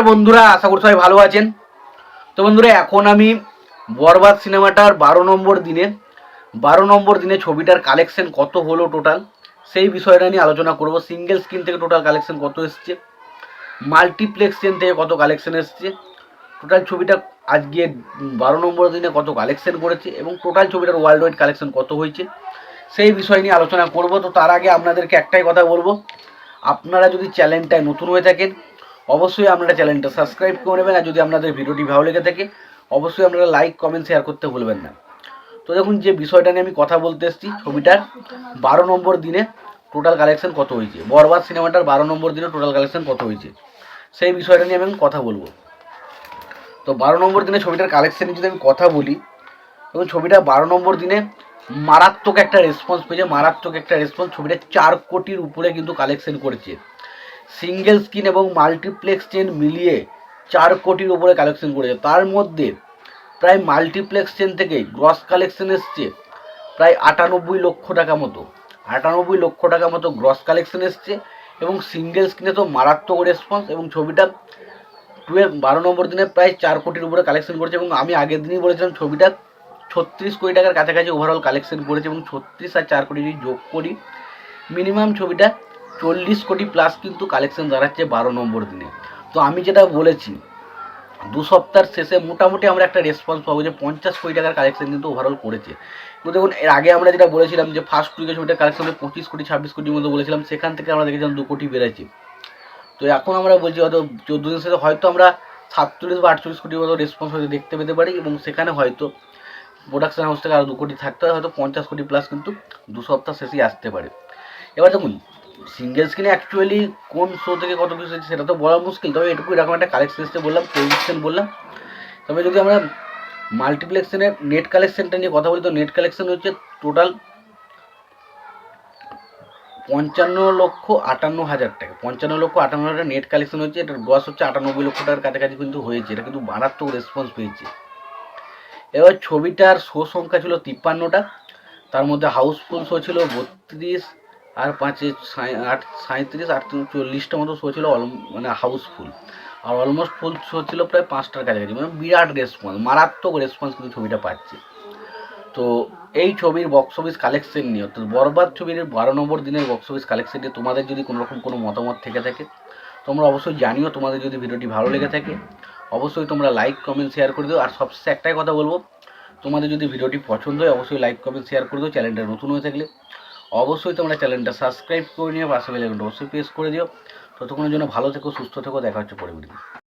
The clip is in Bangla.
নমস্কার বন্ধুরা, আশা করি সবাই ভালো আছেন। তো বন্ধুরা, এখন আমি বরবাদ সিনেমাটার বারো নম্বর দিনে, বারো নম্বর দিনে ছবিটার কালেকশন কত হলো টোটাল সেই বিষয়টা নিয়ে আলোচনা করব। সিঙ্গেল স্ক্রিন থেকে টোটাল কালেকশন কত এসছে? মাল্টিপ্লেক্স চেন থেকে কত কালেকশন এসছে? টোটাল ছবিটা আজকে বারো নম্বর দিনে কত কালেকশন করেছে? এবং টোটাল ছবিটার ওয়ার্ল্ড ওয়াইড কালেকশন কত হয়েছে? সেই বিষয় নিয়ে আলোচনা করব। তো তার আগে আপনাদেরকে একটাই কথা বলব। আপনারা যদি চ্যানেলটায় নতুন হয়ে থাকেন অবশ্যই আপনারা চ্যানেলটা সাবস্ক্রাইব করে নেবেন, আর যদি আপনাদের ভিডিওটি ভালো লেগে থাকে, অবশ্যই আপনারা লাইক, কমেন্ট, শেয়ার করতে ভুলবেন না। তো দেখুন যে বিষয়টা নিয়ে আমি কথা বলতে এসেছি, ছবিটার বারো নম্বর দিনে টোটাল কালেকশন কত হয়েছে? বরবাদ সিনেমাটার বারো নম্বর দিনে টোটাল কালেকশন কত হয়েছে? সেই বিষয়টা নিয়ে আমি কথা বলব। তো বারো নম্বর দিনে ছবিটার কালেকশন যদি আমি কথা বলি এবং ছবিটা বারো নম্বর দিনে মারাত্মক একটা রেসপন্স পেয়েছে, মারাত্মক একটা রেসপন্স ছবিটা চার কোটির উপরে কিন্তু কালেকশন করেছে। সিঙ্গেল স্ক্রিন এবং মাল্টিপ্লেক্স চেন মিলিয়ে চার কোটির উপরে কালেকশন করেছে। তার মধ্যে প্রায় মাল্টিপ্লেক্স চেন থেকে গ্রস কালেকশন এসছে প্রায় আটানব্বই লক্ষ টাকা মতো। আটানব্বই লক্ষ টাকা মতো গ্রস কালেকশন এসছে এবং সিঙ্গেল স্ক্রিনে তো মারাত্মক রেসপন্স এবং ছবিটা টুয়েলভ বারো নম্বর দিনে প্রায় চার কোটির উপরে কালেকশন করেছে এবং আমি আগের দিনই বলেছিলাম ছবিটা ছত্রিশ কোটি টাকার কাছাকাছি ওভারঅল কালেকশন করেছে এবং ছত্রিশ আর চার কোটি যদি যোগ করি। মিনিমাম ছবিটা চল্লিশ কোটি প্লাস কিন্তু কালেকশন দাঁড়াচ্ছে বারো নম্বর দিনে। তো আমি যেটা বলেছি, দু সপ্তাহের শেষে মোটামুটি আমরা একটা রেসপন্স পাবো যে পঞ্চাশ কোটি টাকার কালেকশন কিন্তু ওভারঅল করেছে। কিন্তু দেখুন, এর আগে আমরা যেটা বলেছিলাম যে ফার্স্ট উইকে ছবিটার কালেকশন পঁচিশ কোটি, ছাব্বিশ কোটির মতো বলেছিলাম, সেখান থেকে আমরা দেখেছিলাম দু কোটি বেড়েছে। তো এখন আমরা বলছি হয়তো চোদ্দ দিনের শেষে হয়তো আমরা সাতচল্লিশ বা আটচল্লিশ কোটির মতো রেসপন্স হয়তো দেখতে পেতে পারি এবং সেখানে হয়তো প্রোডাকশন হাউস থেকে আরও দু কোটি থাকতে হয় হয়তো পঞ্চাশ কোটি প্লাস কিন্তু দু সপ্তাহ শেষেই আসতে পারে। এবার দেখুন সিঙ্গেল স্ক্রিনে অ্যাকচুয়ালি কোন শো থেকে কত কিছু সেটা তো বলা মুশকিল, তবে এটুকু এরকম একটা কালেকশন এসছে বললাম প্রেডিকশন বললাম। তবে যদি আমরা মাল্টিপ্লেক্সনের নেট কালেকশনটা নিয়ে কথা বলি, তো নেট কালেকশন হচ্ছে টোটাল পঞ্চান্ন লক্ষ আটান্ন হাজার টাকা। পঞ্চান্ন লক্ষ আটান্ন হাজার নেট কালেকশন হচ্ছে, এটার গ্রস হচ্ছে আটানব্বই লক্ষ টাকার কাছাকাছি কিন্তু হয়েছে, এটা কিন্তু মারাত্মক রেসপন্স পেয়েছে। এবার ছবিটার শো সংখ্যা ছিল তিপ্পান্নটা, তার মধ্যে হাউসফুল শো ছিল বত্রিশ আর পাঁচে আট সাঁত্রিশ আট চল্লিশটা মতো শো ছিল মানে হাউসফুল আর অলমোস্ট ফুল শো ছিল প্রায় পাঁচটার কাছাকাছি মানে বিরাট রেসপন্স মারাত্মক রেসপন্স কিন্তু ছবিটা পাচ্ছে। তো এই ছবির বক্স অফিস কালেকশন নিয়ে, অর্থাৎ বরবাদ ছবির বারো নম্বর দিনের বক্স অফিস কালেকশন নিয়ে তোমাদের যদি কোনো রকম কোনো মতামত থেকে থাকে, তোমরা অবশ্যই জানিও তোমাদের যদি ভিডিওটি ভালো লেগে থাকে। অবশ্যই তোমরা লাইক কমেন্ট শেয়ার করে দিও। আর সবশেষে একটাই কথা বলব, তোমাদের যদি ভিডিওটি পছন্দ হয়, অবশ্যই লাইক কমেন্ট শেয়ার করে দিও। চ্যানেলটা নতুন হয়ে থাকলে অবশ্যই তোমরা চ্যানেলটা সাবস্ক্রাইব করে নিও, পাশে বেলে অবশ্যই প্রেস করে দিও। ততক্ষণের জন্য ভালো থেকো, সুস্থ থেকো, দেখা হচ্ছে পরে